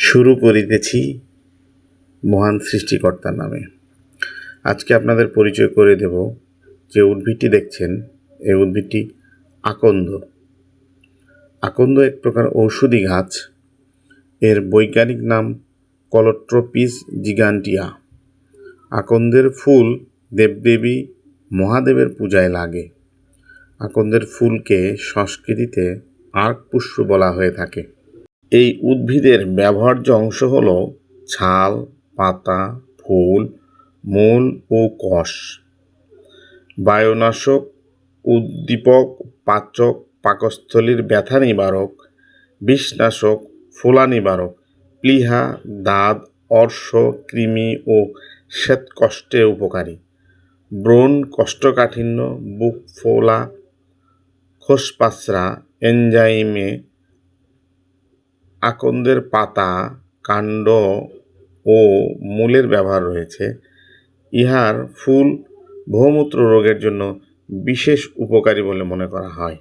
শুরু করিতেছি মহান সৃষ্টিকর্তার নামে। আজকে আপনাদের পরিচয় করে দেব যে উদ্ভিদটি দেখছেন, এই উদ্ভিদটি আকন্দ। আকন্দ এক প্রকার ঔষধি গাছ। এর বৈজ্ঞানিক নাম কলট্রোপিস জিগান্টিয়া আকন্দের ফুল দেবদেবী মহাদেবের পূজায় লাগে। আকন্দের ফুলকে সংস্কৃতিতে আর্ক পুষ্প বলা হয়ে থাকে। এই উদ্ভিদের ব্যবহার্য অংশ হল ছাল, পাতা, ফুল, মূল ও কষ। বায়ুনাশক, উদ্দীপক, পাচক, পাকস্থলীর ব্যথা নিবারক, বিষনাশক, ফোলা নিবারক, প্লীহা, দাঁত, অর্শ, কৃমি ও শ্বেতকষ্টে উপকারী। ব্রণ, কষ্টকাঠিন্য, বুক ফোলা, খোসপাসরা, এনজাইমে আকন্দের পাতা, কাণ্ড ও মূলের ব্যবহার রয়েছে। ইহার ফুল ভৌমূত্র রোগের জন্য বিশেষ উপকারী বলে মনে করা হয়।